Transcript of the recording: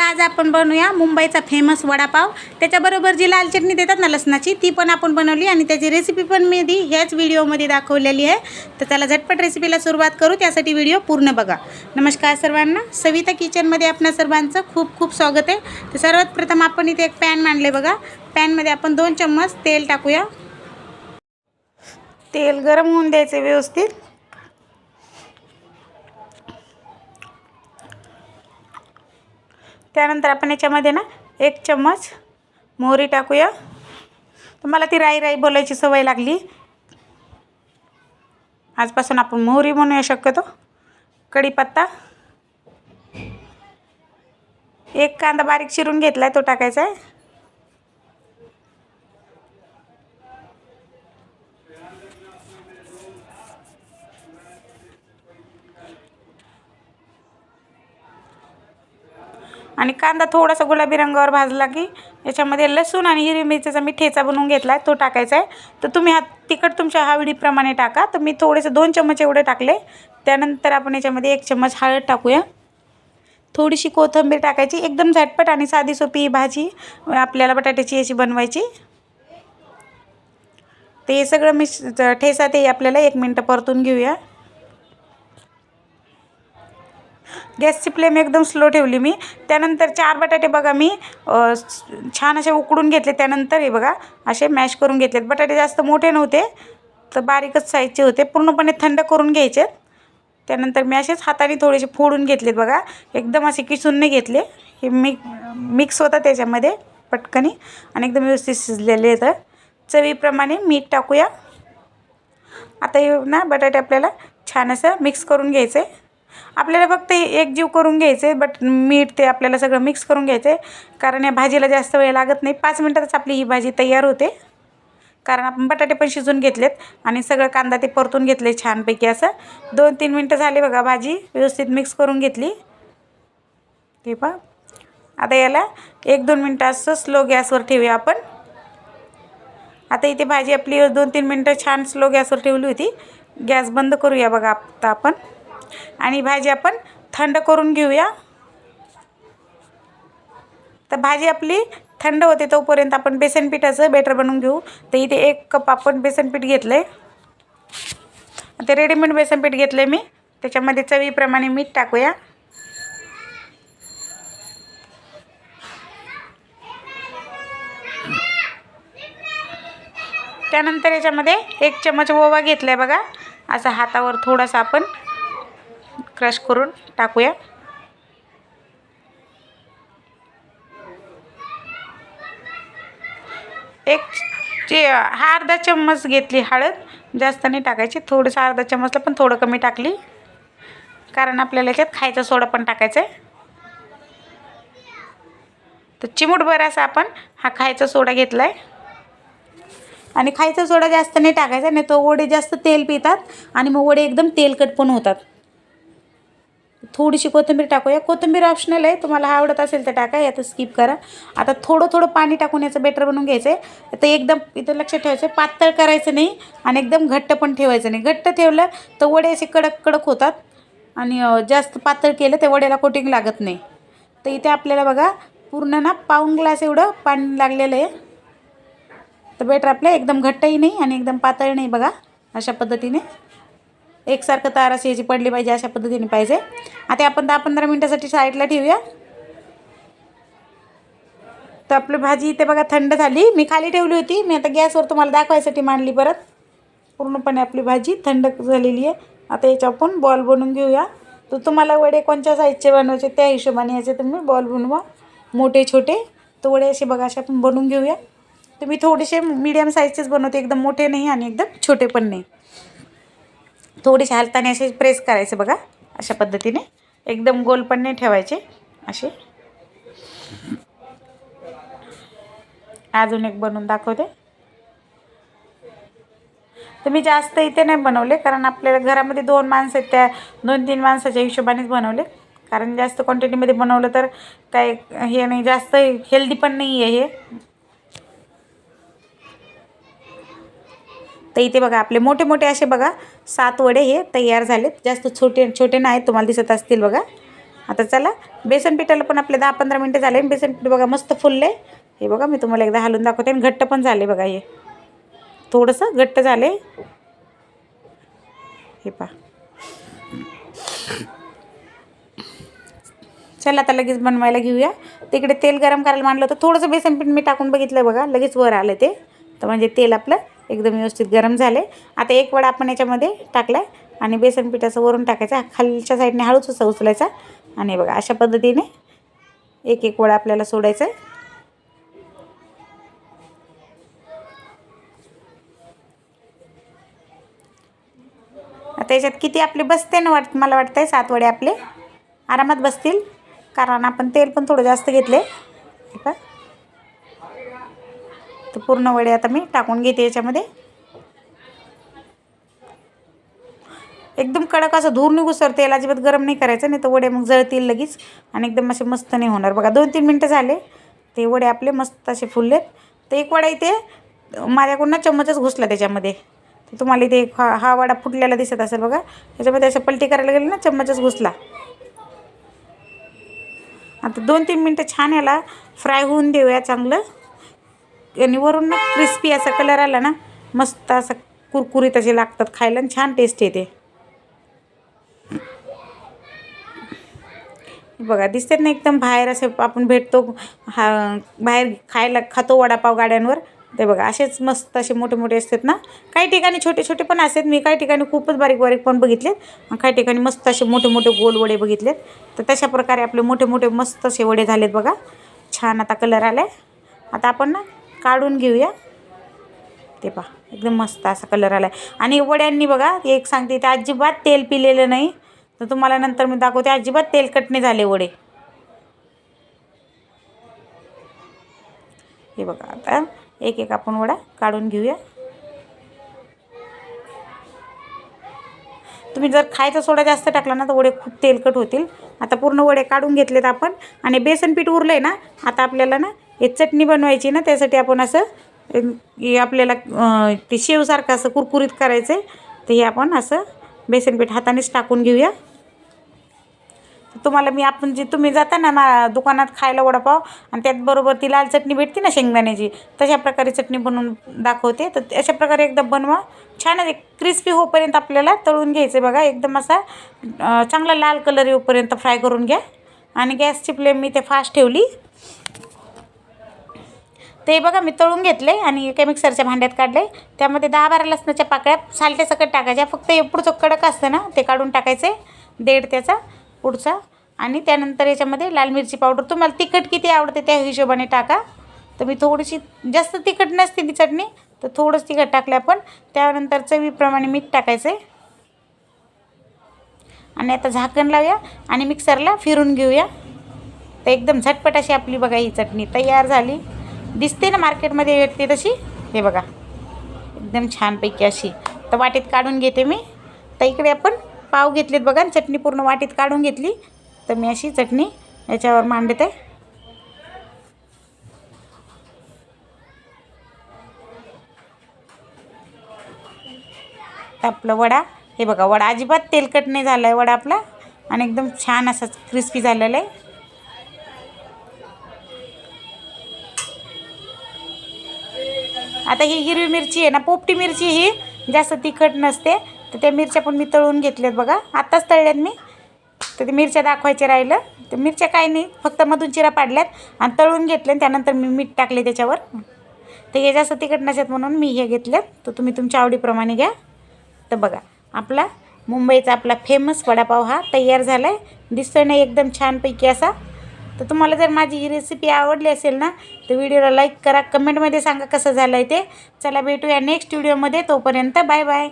चला आज आपण बनवूया मुंबईचा फेमस वडापाव. त्याच्याबरोबर जी लाल चटणी देतात ना लसणाची ती पण आपण बनवली आणि त्याची रेसिपी पण मी दी ह्याच व्हिडिओमध्ये दाखवलेली आहे. तर त्याला झटपट रेसिपीला सुरुवात करू त्यासाठी व्हिडिओ पूर्ण बघा. नमस्कार सर्वांना. सविता किचनमध्ये आपणा सर्वांचं खूप खूप स्वागत आहे. तर सर्वात प्रथम आपण इथे एक पॅन मांडले बघा. पॅनमध्ये आपण दोन चम्मच तेल टाकूया. तेल गरम होऊन द्यायचे व्यवस्थित. त्यानंतर आपण याच्यामध्ये ना एक चम्मच मोहरी टाकूया. तर मला ती राई राई बोलायची सवय लागली. आजपासून आपण मोहरी म्हणूया शक्यतो कढीपत्ता. एक कांदा बारीक चिरून घेतला आहे तो टाकायचा आहे. आणि कांदा थोडासा गुलाबी रंगावर भाजला की याच्यामध्ये लसूण आणि हिरवी मिरचीचा मी ठेचा बनवून घेतला आहे तो टाकायचा आहे. तर तुम्ही हा तिखट तुमच्या आवडीप्रमाणे टाका. तर मी थोडेसे दोन चम्मच एवढे टाकले. त्यानंतर आपण याच्यामध्ये एक चम्मच हळद टाकूया. थोडीशी कोथिंबीर टाकायची. एकदम झटपट आणि साधी सोपी भाजी आपल्याला बटाट्याची याची बनवायची. ते हे सगळं मी ठेसा ते आपल्याला एक मिनटं परतून घेऊया. गॅसची फ्लेम एकदम स्लो ठेवली मी. त्यानंतर चार बटाटे बघा मी छान असे उकडून घेतले. त्यानंतर हे बघा असे मॅश करून घेतलेत. बटाटे जास्त मोठे नव्हते तर बारीकच साईजचे होते. पूर्णपणे थंड करून घ्यायचे. त्यानंतर मी असेच हाताने थोडेसे फोडून घेतलेत बघा. एकदम असे किसून नाही घेतले. हे मी मिक्स होतं त्याच्यामध्ये पटकनी आणि एकदम व्यवस्थित शिजलेले आहेत. चवीप्रमाणे मीठ टाकूया. आता हे ना बटाटे आपल्याला छान असं मिक्स करून घ्यायचं. आहे आपल्याला फक्त एक जीव करून घ्यायचे आहे बट मीठ ते आपल्याला सगळं मिक्स करून घ्यायचं. आहे कारण या भाजीला जास्त वेळ लागत नाही. पाच मिनटातच आपली ही भाजी तयार होते. कारण आपण बटाटे पण शिजून घेतलेत आणि सगळं कांदा ते परतून घेतले छानपैकी असं. दोन तीन मिनटं झाले बघा भाजी व्यवस्थित मिक्स करून घेतली. ते पहा. आता याला एक दोन मिनटं असं स्लो गॅसवर ठेवूया आपण. आता इथे भाजी आपली दोन तीन मिनटं छान स्लो गॅसवर ठेवली होती. गॅस बंद करूया बघा आता आपण. आणि भाजी आपण थंड करून घेऊया. तर भाजी आपली थंड होते तोपर्यंत आपण बेसन पिठाचं बेटर बनवून घेऊ. तर इथे एक कप आपण बेसन पीठ घेतलं आहे ते रेडीमेड बेसन पीठ घेतलं आहे मी. त्याच्यामध्ये चवीप्रमाणे मीठ टाकूया. त्यानंतर याच्यामध्ये एक चमच ओवा घेतला आहे बघा. असा हातावर थोडासा आपण क्रश करून टाकूया. एक चे हा अर्धा चम्मच घेतली हळद जास्त नाही टाकायची थोडंसं अर्धा चम्मचला पण थोडं कमी टाकली. कारण आपल्याला याच्यात खायचा सोडा पण टाकायचा आहे तर चिमूटभर असा आपण हा खायचा सोडा घेतला आहे आणि खायचा सोडा जास्त नाही टाकायचा नाही तो वडे जास्त तेल पितात आणि मग वडे एकदम तेलकट पण होतात. थोडीशी कोथिंबीर टाकूया कोथिंबीर ऑप्शनल आहे. तुम्हाला आवडत असेल तर टाका यात स्किप करा. आता थोडं थोडं पाणी टाकून याचं बेटर बनवून घ्यायचं आहे तर एकदम इथं लक्षात ठेवायचं आहे पातळ करायचं नाही आणि एकदम घट्ट पण ठेवायचं नाही. घट्ट ठेवलं तर वडे असे कडक कडक होतात. आणि जास्त पातळ केलं तर वड्याला कोटिंग लागत नाही. तर इथे आपल्याला बघा पूर्ण ना पाऊन ग्लास एवढं पाणी लागलेलं आहे. तर बेटर आपलं एकदम घट्टही नाही आणि एकदम पातळ नाही बघा अशा पद्धतीने. एकसारखं तार अशी याची पडली पाहिजे अशा पद्धतीने पाहिजे. आता आपण दहा पंधरा मिनटासाठी साईडला ठेवूया. तर आपली भाजी इथे बघा थंड झाली. मी खाली ठेवली होती. मी आता गॅसवर तुम्हाला दाखवायसाठी मांडली परत. पूर्णपणे आपली भाजी थंड झालेली आहे. आता याच्या आपण बॉल बनवून घेऊया. तर तुम्हाला वडे कोणत्या साईजचे बनवायचे त्या हिशोबाने याचे तुम्ही बॉल बनवा. मोठे छोटे. तर वडे असे बघा असे आपण बनवून घेऊया. तर मी थोडेसे मीडियम साईजचेच बनवते. एकदम मोठे नाही आणि एकदम छोटे पण नाही. थोडीशी हालताने असे प्रेस करायचे बघा अशा पद्धतीने. एकदम गोल पण नाही ठेवायचे असे. अजून एक बनवून दाखवते. तर मी जास्त इथे नाही बनवले कारण आपल्याला घरामध्ये दोन माणसं आहेत त्या दोन तीन माणसाच्या हिशोबानेच बनवले. कारण जास्त क्वांटिटीमध्ये बनवलं तर काय हे नाही जास्त हेल्दी पण नाही आहे हे. तर इथे बघा आपले मोठे मोठे असे बघा सात वडे हे तयार झालेत. जास्त छोटे छोटे नाही तुम्हाला दिसत असतील बघा. आता चला बेसन पिठाला पण आपले दहा पंधरा मिनटं झाले. बेसन पीठ बघा मस्त फुलले. हे बघा मी तुम्हाला एकदा हलून दाखवते. आणि घट्ट पण झाले बघा हे. थोडंसं घट्ट झाले. हे पा चला आता लगेच बनवायला घेऊया. तिकडे तेल गरम करायला मांडलं होतं. थोडंसं बेसन पीठ मी टाकून बघितलं बघा. लगेच वर आलं ते. तर म्हणजे तेल आपलं एकदम व्यवस्थित गरम झाले आता एक वडा आपण याच्यामध्ये टाकला आणि बेसन पिठाचं वरून टाकायचा. खालच्या साईडने हळूच असं उचलायचा. आणि बघा अशा पद्धतीने एक एक वडा आपल्याला सोडायचा आहे. आता याच्यात किती आपले बसते ना वाट मला वाटतं आहे सात वडे आपले. आरामात बसतील. कारण आपण तेल पण थोडं जास्त घेतले का तर पूर्ण वडे आता मी टाकून घेते याच्यामध्ये. एकदम कडक असं धूर निघू सर तेल अजिबात गरम नाही करायचं नाही तर वडे मग जळतील लगेच आणि एकदम असे मस्त नाही होणार. बघा दोन तीन मिनटं झाले ते वडे आपले मस्त असे फुललेत. तर एक वडा इथे माझ्याकडून ना चम्मचच घुसला त्याच्यामध्ये. तर तुम्हाला इथे एक हा हा वडा फुटलेला दिसत असेल बघा. त्याच्यामध्ये असं पलटी करायला गेलं ना चम्मचच घुसला. आता दोन तीन मिनटं छान याला फ्राय होऊन देऊया चांगलं. आणि वरून ना क्रिस्पी असा कलर आला ना मस्त असं कुरकुरीत असे लागतात खायला आणि छान टेस्ट येते. बघा दिसतात ना एकदम बाहेर असे आपण भेटतो हा बाहेर खायला खातो वडापाव गाड्यांवर. ते बघा असेच मस्त असे मोठे मोठे असतात ना. काही ठिकाणी छोटे छोटे पण असतात मी काही ठिकाणी खूपच बारीक बारीक पण बघितलेत. काही ठिकाणी मस्त असे मोठे मोठे गोल वडे बघितलेत. तर तशा प्रकारे आपले मोठे मोठे मस्त असे वडे झालेत बघा. छान आता कलर आला आहे आता आपण ना काढून घेऊया. ते पहा एकदम मस्त असा कलर आला आहे आणि वड्यांनी बघा एक सांगते ते अजिबात तेल पिलेलं नाही. तर तुम्हाला नंतर मी दाखवते अजिबात तेलकट नाही झाले वडे. हे बघा आता एक एक आपण वडा काढून घेऊया. तुम्ही जर खायचा सोडा जास्त टाकला ना तर वडे खूप तेलकट होतील. आता पूर्ण वडे काढून घेतलेत आपण. आणि बेसन पीठ उरलं आहे ना आता आपल्याला ना हे चटणी बनवायची ना त्यासाठी आपण असं हे आपल्याला ते शेवसारखं असं कुरकुरीत करायचं आहे तर हे आपण असं बेसन पीठ हातानेच टाकून घेऊया. तुम्हाला मी आपण जे तुम्ही जाता ना मा दुकानात खायला वडापाव आणि त्याचबरोबर ती लाल चटणी भेटते ना शेंगदाण्याची तशा प्रकारे चटणी बनवून दाखवते. तर अशा प्रकारे एकदा बनवा. छानच एक क्रिस्पी होईपर्यंत आपल्याला तळून घ्यायचं आहे बघा. एकदम असा चांगला लाल कलर येऊपर्यंत फ्राय करून घ्या. आणि गॅसची फ्लेम मी ते फास्ट ठेवली. ते बघा मी तळून घेतले आणि एका मिक्सरच्या भांड्यात काढले. त्यामध्ये दहा बारा लसणाच्या पाकळ्या सालट्यासकट टाकायच्या. फक्त हे पुढचं कडक असतं ना ते काढून टाकायचे. देड त्याचा पुढचा. आणि त्यानंतर याच्यामध्ये लाल मिरची पावडर. तुम्हाला तिखट किती आवडते त्या हिशोबाने टाका. तर मी थोडीशी जास्त तिखट नसते ती चटणी तर थोडंच तिखट टाकलं आपण. त्यानंतर चवीप्रमाणे मीठ टाकायचं. आहे आणि आता झाकण लावूया आणि मिक्सरला फिरून घेऊया. तर एकदम झटपट अशी आपली बघा ही चटणी तयार झाली. दिसते ना मार्केटमध्ये भेटते तशी? हे बघा. एकदम छानपैकी अशी. तर वाटीत काढून घेते मी. तर इकडे आपण पाव घेतलेत बघा आणि चटणी पूर्ण वाटीत काढून घेतली. तर मी अशी चटणी याच्यावर मांडते. तर आपलं वडा. हे बघा वडा. अजिबात तेलकट नाही झाला आहे वडा आपला. आणि एकदम छान असा क्रिस्पी झालेला आहे. आता ही हिरवी मिरची आहे ना पोपटी मिरची ही जास्त तिखट नसते. तर त्या मिरच्या पण मी तळून घेतल्यात बघा. आत्ताच तळल्यात मी. तर ते मिरच्या दाखवायचे राहिलं तर मिरच्या काय नाही फक्त मधून चिरा पाडल्यात आणि तळून घेतले त्यानंतर मी मीठ टाकले त्याच्यावर. तर हे जास्त तिखट नसतात म्हणून मी हे घेतल्यात. तर तुम्ही तुमच्या आवडीप्रमाणे घ्या. तर बघा आपला मुंबईचा आपला फेमस वडापाव हा तयार झाला आहे दिसतोय ना एकदम छानपैकी असा. तर तुम्हाला जर माझी ही रेसिपी आवडली असेल ना तर व्हिडिओला लाईक करा. कमेंटमध्ये सांगा कसं झालं आहे ते. चला भेटूया नेक्स्ट व्हिडिओमध्ये तोपर्यंत बाय बाय